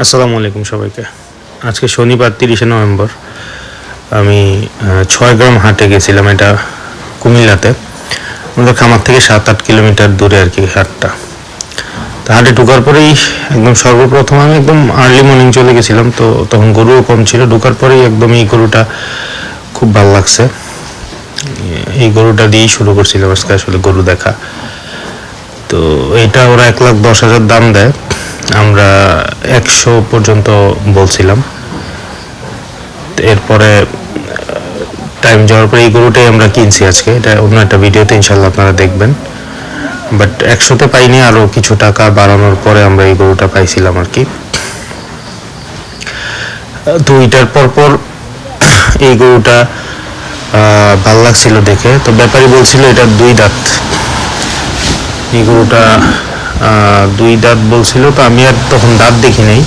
আসসালামু আলাইকুম সবাইকে। আজকে শনিবার, তিরিশে নভেম্বর। আমি ছয় গ্রাম হাটে গেছিলাম এটা কুমিল্লাতে। আমাদের খামার থেকে সাত, আট কিলোমিটার দূরে আর কি হাটটা। তো হাটে ঢোকার পরেই একদম সর্বপ্রথম আমি একদম আর্লি মর্নিং চলে গেছিলাম, তো তখন গরুও কম ছিল। ঢোকার পরেই একদম এই গরুটা খুব ভালো লাগছে। এই গরুটা দিয়েই শুরু করছিলাম আজকে আসলে গরু দেখা। তো এটা ওরা এক লাখ দশ হাজার দাম দেয়। আমরা একশো পর্যন্ত বলছিলাম। এরপরে টাইম যাওয়ার পরে এই গরুটাই আমরা কিনছি আজকে। এটা অন্য একটা ভিডিওতে ইনশাল্লাহ আপনারা দেখবেন। বাট একশোতে পাইনি আরও কিছু টাকা বাড়ানোর পরে আমরা এই গরুটা পাইছিলাম আর কি। তো এটার পর পর এই গরুটা ভালো লাগছিল দেখে। তো ব্যাপারী বলছিল এটা দুই দাঁত। এই গরুটা দুই দাঁত বলছিল, তো আমি আর তখন দাঁত দেখি নাই।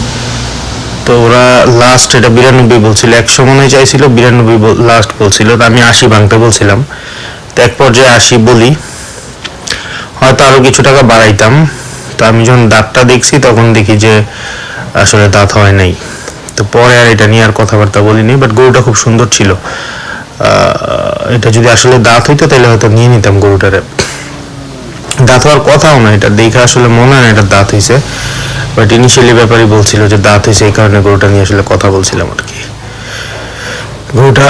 তো ওরা লাস্ট এটা বিরানব্বই বলছিল, একশো মনে চাইছিল, বিরানব্বই লাস্ট বলছিল, তো আমি আশি ভাঙতে বলছিলাম। তো এক পর্যায়ে আশি বলি। হয়তো আরও কিছু টাকা বাড়াইতাম। তো আমি যখন দাঁতটা দেখছি, তখন দেখি যে আসলে দাঁত হয় নাই। তো পরে আর এটা নিয়ে আর কথাবার্তা বলিনি বাট গরুটা খুব সুন্দর ছিল। এটা যদি আসলে দাঁত হইতো, তাহলে হয়তো নিয়ে নিতাম গরুটারে। দাঁত হওয়ার কথাও না, এটা দেখে আসলে মনে হয় না এটা দাঁত হয়েছে বাট ইনিশিয়ালি ব্যাপারই বলছিল যে দাঁত হয়েছে এই কারণে গরুটা নিয়ে আসলে কথা বলছিলাম আর কি। গরুটা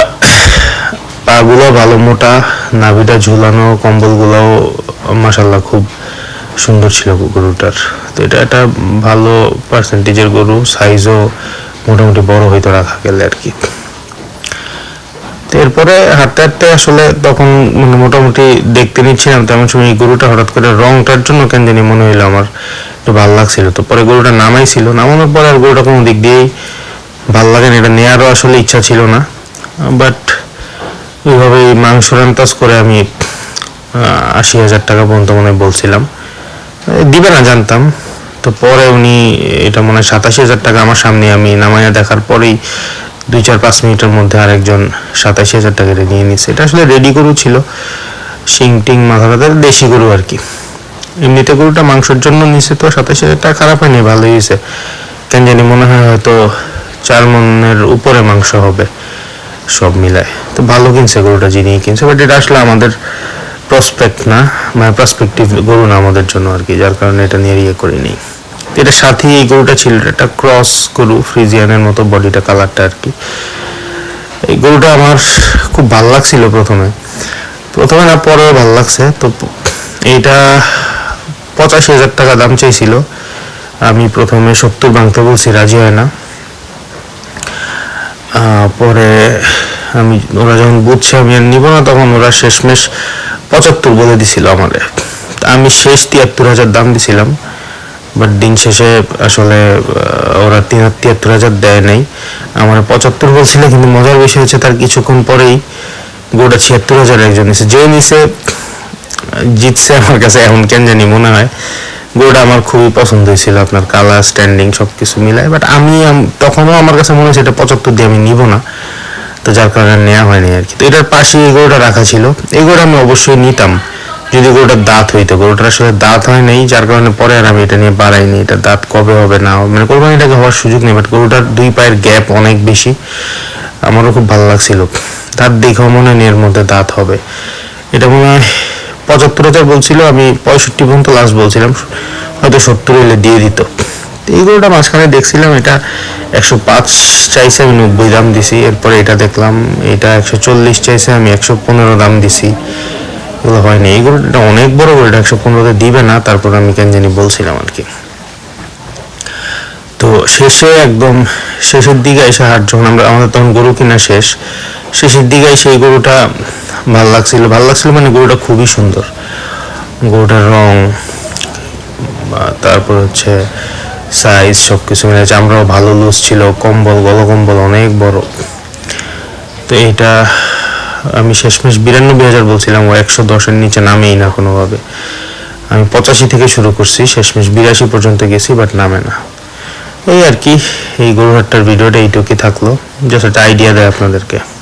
পাগুলো ভালো, মোটা, নাভিটা ঝুলানো, কম্বলগুলোও মাসাল্লাহ খুব সুন্দর ছিল গরুটার। তো এটা একটা ভালো পার্সেন্টেজের গরু সাইজও মোটামুটি বড় হইতো রাখা গেলে আর কি। এরপরে হাঁটতে হাঁটতে আসলে তখন মানে মোটামুটি দেখতে নিচ্ছিলাম, তেমন সময় এই গরুটা হঠাৎ করে রংটার জন্য কেন জানি মনে হইল আমার একটু ভালো লাগছিল। তো পরে গরুটা নামাইছিল নামানোর পরে আর গরুটা কোনো দিক দিয়েই ভালো লাগে না, এটা নেওয়ারও আসলে ইচ্ছা ছিল না। বাট ওইভাবে মাংস রান্তাজ করে আমি আশি হাজার টাকা পর্যন্ত মনে বলছিলাম। দিবে না জানতাম। তো পরে উনি, এটা মনে হয় সাতাশি হাজার টাকা আমার সামনে আমি নামাইয়া দেখার পরেই দুই চার পাঁচ মিনিটের মধ্যে আরেকজন সাতাশি হাজার টাকা নিয়ে নিচ্ছে। এটা আসলে রেডি গরু ছিল, শিং টিং মাথা দেশি গরু আর কি। এমনিতে গরুটা মাংসের জন্য নিছে তো সাতাশি হাজার টাকা খারাপ হয়নি, ভালোই হয়েছে। কেন জানি মনে হয় হয়তো চার মনের উপরে মাংস হবে, সব মিলায়। তো ভালো কিনছে গরুটা যিনি কিনছে বাট এটা আসলে আমাদের প্রসপেক্ট না মানে প্রসপেক্টিভ গরু না আমাদের জন্য আর কি, যার কারণে এটা নিয়ে ইয়ে করিনি। এটা সাথে এই গরুটা ছিল, এটা ক্রস গরু ফ্রিজিয়ানের মতো বডিটা কালারটা আর কি। এই গরুটা আমার খুব ভালো লাগছিল প্রথমে। প্রথমে না পরেও ভালো লাগছে। তো এইটা পঁচাশি হাজার টাকা দাম চাইছিল আমি প্রথমে সত্তর ভাঙতে বলছি, রাজি হয় না। পরে আমি, ওরা যখন বুঝছে আমি আর নিব না, তখন ওরা শেষমেশ পঁচাত্তর বলে দিছিল আমারে। তা আমি শেষ তিয়াত্তর হাজার দাম দিছিলাম। বাট দিন শেষে আসলে ওরা তিন তিয়াত্তর হাজার দেয় নাই। আমার পঁচাত্তর বলছিল, কিন্তু মজার বিষয় হচ্ছে তার কিছুক্ষণ পরেই গোটা ছিয়াত্তর হাজার একজন নিছে। যে নিছে, জিতছে আমার কাছে এমন কেন জানি মনে হয়। গোটা আমার খুবই পছন্দ হয়েছিল, আপনার কালার স্ট্যান্ডিং সব কিছু মিলায়। বাট আমি তখনও আমার কাছে মনে হচ্ছে এটা পঁচাত্তর দিয়ে আমি নিব না। তো যার কারণে নেওয়া হয়নি আর কি। তো এটার পাশে এই গরুটা রাখা ছিল। এই গরুটা আমি অবশ্যই নিতাম। যদি গরুটার দাঁত হইতো, গরুটার আসলে দাঁত হয় নাই, যার কারণে পরে আর আমি এটা নিয়ে বাড়াইনি এটা দাঁত কবে হবে না মানে কোরবানিটাকে হওয়ার সুযোগ নেই বাট গরুটার দুই পায়ের গ্যাপ অনেক বেশি। আমারও খুব ভালো লাগছিল। দাঁত দেখেও মনে হয় এর মধ্যে দাঁত হবে। এটা মনে হয় পঁচাত্তর হাজার বলছিল, আমি পঁয়ষট্টি পর্যন্ত লাস্ট বলছিলাম, হয়তো সত্তর হলে দিয়ে দিত। এই গরুটা মাঝখানে দেখছিলাম, এটা একশো পাঁচ চাইছে, আমি নব্বই দাম দিছি, এরপরে এটা দেখলাম, এটা একশো চল্লিশ চাইছে, আমি একশো পনেরো দাম দিছি। এগুলো হয়নি। এই গরুটা অনেক বড় গরু এটা একশো পনেরোতে দিবে না, তারপর আমি কেন জানি বলছিলাম আর কি। তো শেষে একদম শেষের দিকে এসে হাট যখন আমরা আমাদের তখন গরু কিনা শেষ, শেষের দিকে এসে এই গরুটা ভালো লাগছিল। ভালো লাগছিল মানে গরুটা খুবই সুন্দর। গরুটার রং তারপর হচ্ছে সাইজ সব কিছু মিলে চামড়াও ভালো লুজ ছিল, কম্বল, গলকম্বল অনেক বড়। তো এইটা আমি শেষমেশ বিরানব্বই হাজার বলছিলাম, ও একশো দশের নিচে নামেই না কোনোভাবে। আমি পঁচাশি থেকে শুরু করছি, শেষমেশ বিরাশি পর্যন্ত গেছি বাট নামে না। এই আর কি, এই গরুহাটটার ভিডিওটা এইটুকুই থাকল। জাস্ট একটা আইডিয়া দেয় আপনাদেরকে।